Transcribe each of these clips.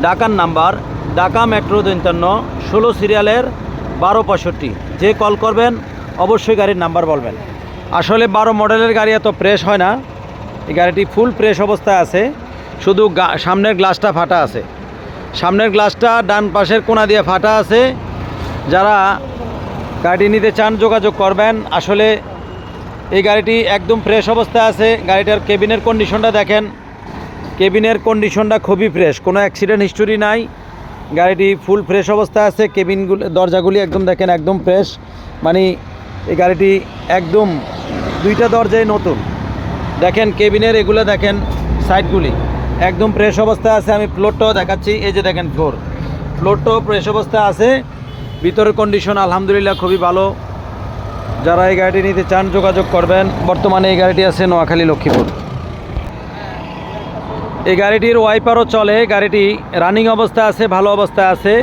ঢাকার number, Dhaka metro দৈন্তান্ন ষোলো সিরিয়ালের বারো পঁয়ষট্টি। যে কল করবেন, অবশ্যই গাড়ির নাম্বার বলবেন। আসলে বারো মডেলের গাড়ি এত প্রেস হয় না। এই গাড়িটি ফুল প্রেস অবস্থায় আছে। শুধু সামনের গ্লাসটা ফাটা আছে। সামনের গ্লাসটা ডান পাশের কোনা দিয়ে ফাটা আছে। যারা গাড়ি নিতে চান, যোগাযোগ করবেন। আসলে এই গাড়িটি একদম ফ্রেশ অবস্থায় আছে। গাড়িটার কেবিনের কন্ডিশনটা দেখেন। কেবিনের কন্ডিশনটা খুবই ফ্রেশ কোনো অ্যাক্সিডেন্ট হিস্টোরি নাই, গাড়িটি ফুল ফ্রেশ অবস্থায় আছে, কেবিনগুলো, দরজাগুলি একদম দেখেন একদম ফ্রেশ মানে এই গাড়িটি একদম দুইটা দরজাই নতুন। দেখেন কেবিনের এগুলো দেখেন সাইডগুলি একদম ফ্রেশ অবস্থায় আছে, আমি ফ্লোরটাও দেখাচ্ছি, এই যে দেখেন ফ্লোর ফ্লোরটাও ফ্রেশ অবস্থায় আছে, ভিতরের কন্ডিশন আলহামদুলিল্লাহ খুবই ভালো। যারা এই গাড়িটি নিতে চান, যোগাযোগ করবেন, বর্তমানে এই গাড়িটি আছে নোয়াখালী লক্ষ্মীপুর এই গাড়িটির ওয়াইপারও চলে, গাড়িটি রানিং অবস্থায় আছে, ভালো অবস্থায় আছে।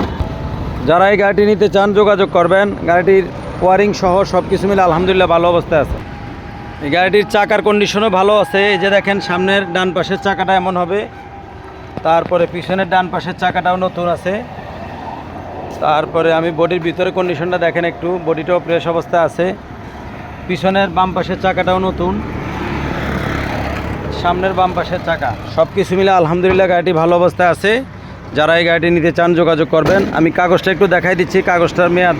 যারা এই গাড়িটি নিতে চান, যোগাযোগ করবেন। গাড়িটির ওয়ারিং সহ সব কিছু মিলে আলহামদুলিল্লাহ ভালো অবস্থায় আছে। এই গাড়িটির চাকার কন্ডিশনও ভালো আছে। এই যে দেখেন, সামনের ডান পাশের চাকাটা এমন হবে। তারপরে পিছনের ডান পাশের চাকাটাও নতুন আছে। তারপরে আমি বডির ভিতরে কন্ডিশনটা দেখেন একটু। বডিটাও ফ্রেশ অবস্থায় আছে। পিছনের বাম পাশের চাকাটাও নতুন। সামনের বাম পাশের চাকা। সব কিছু মিলে আলহামদুলিল্লাহ গাড়িটি ভালো অবস্থায় আছে। যারা এই গাড়িটি নিতে চান যোগাযোগ করবেন। আমি কাগজটা একটু দেখাই দিচ্ছি। কাগজটার মেয়াদ